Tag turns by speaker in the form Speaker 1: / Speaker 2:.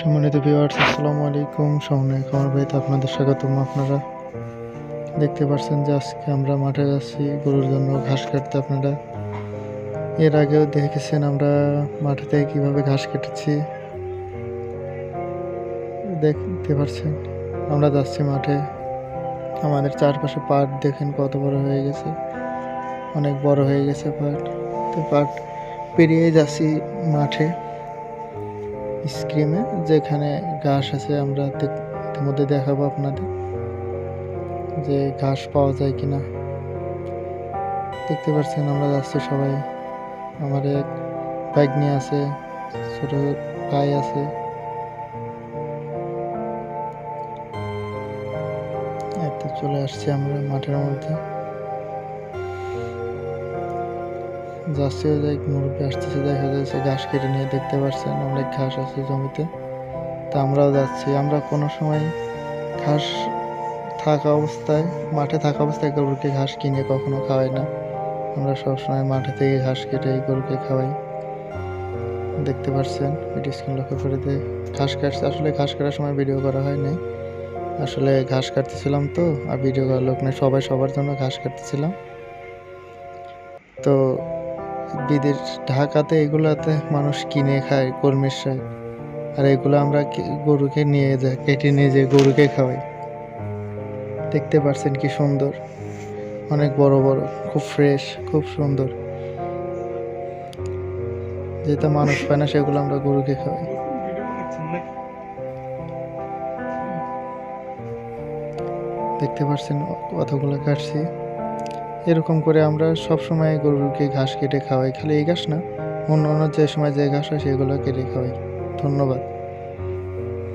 Speaker 1: সম্মানিত ভিউয়ার্স আসসালামু আলাইকুম। সামনে আমার ভাইতে আপনাদের স্বাগতম। আপনারা দেখতে পাচ্ছেন যে আজকে আমরা মাঠে যাচ্ছি, গরুর জন্য ঘাস কাটতে আপনারা। এর আগেও দেখেছেন আমরা মাঠে থেকে কীভাবে ঘাস কেটেছি। দেখতে পাচ্ছেন আমরা যাচ্ছি মাঠে। আমাদের চারপাশে পাট দেখেন কত বড় হয়ে গেছে। অনেক বড় হয়ে গেছে পাট। তো পাট পেরিয়ে যাচ্ছি মাঠে। স্ক্রিমে যেখানে ঘাস আছে, আমরা ইতিমধ্যে দেখাবো আপনাদের যে ঘাস পাওয়া যায় কিনা। দেখতে পাচ্ছেন, আমরা যাচ্ছি সবাই। আমার এক নিয়ে আছে, ছোট ভাই আছে। চলে আসছি আমরা মাঠের মধ্যে। যাচ্ছিও যাই মুরব্বী আসতেছে, দেখা যাচ্ছে, ঘাস কেটে নিয়ে দেখতে পাচ্ছেন অনেক ঘাস আছে জমিতে। তা আমরাও যাচ্ছি। আমরা কোনো সময় ঘাস থাকা অবস্থায়, মাঠে থাকা অবস্থায় গরুকে ঘাস কিনে কখনো খাওয়াই না। আমরা সবসময় মাঠে থেকে ঘাস কেটে গরুকে খাওয়াই। দেখতে পাচ্ছেন ভিডিও স্ক্রিন লক্ষ্য করে ঘাস কাটছে আসলে ঘাস কাটার সময় ভিডিও করা হয়নি আসলে ঘাস কাটতেছিলাম তো, আর ভিডিও করার লোক নেই, সবাই সবার জন্য ঘাস কাটতেছিলাম। তো বিদেশ, ঢাকাতে এগুলাতে মানুষ কিনে খায়, কর্মীর শাক আর এগুলো আমরা গরুকে নিয়ে যাই কেটে নিয়ে যে গরুকে খাওয়াই। দেখতে পাচ্ছেন কি সুন্দর? অনেক বড় বড়, খুব ফ্রেশ খুব সুন্দর। যেটা মানুষ পায় না, সেগুলো আমরা গরুকে খাওয়াই। দেখতে পাচ্ছেন কতগুলো কাটছি। এরকম করে আমরা সব সময় গরুকে ঘাস কেটে খাওয়াই। খালি এই ঘাস না, অন্য অন্য যে সময় যে ঘাস হয় সেগুলো কেটে খাওয়াই। ধন্যবাদ।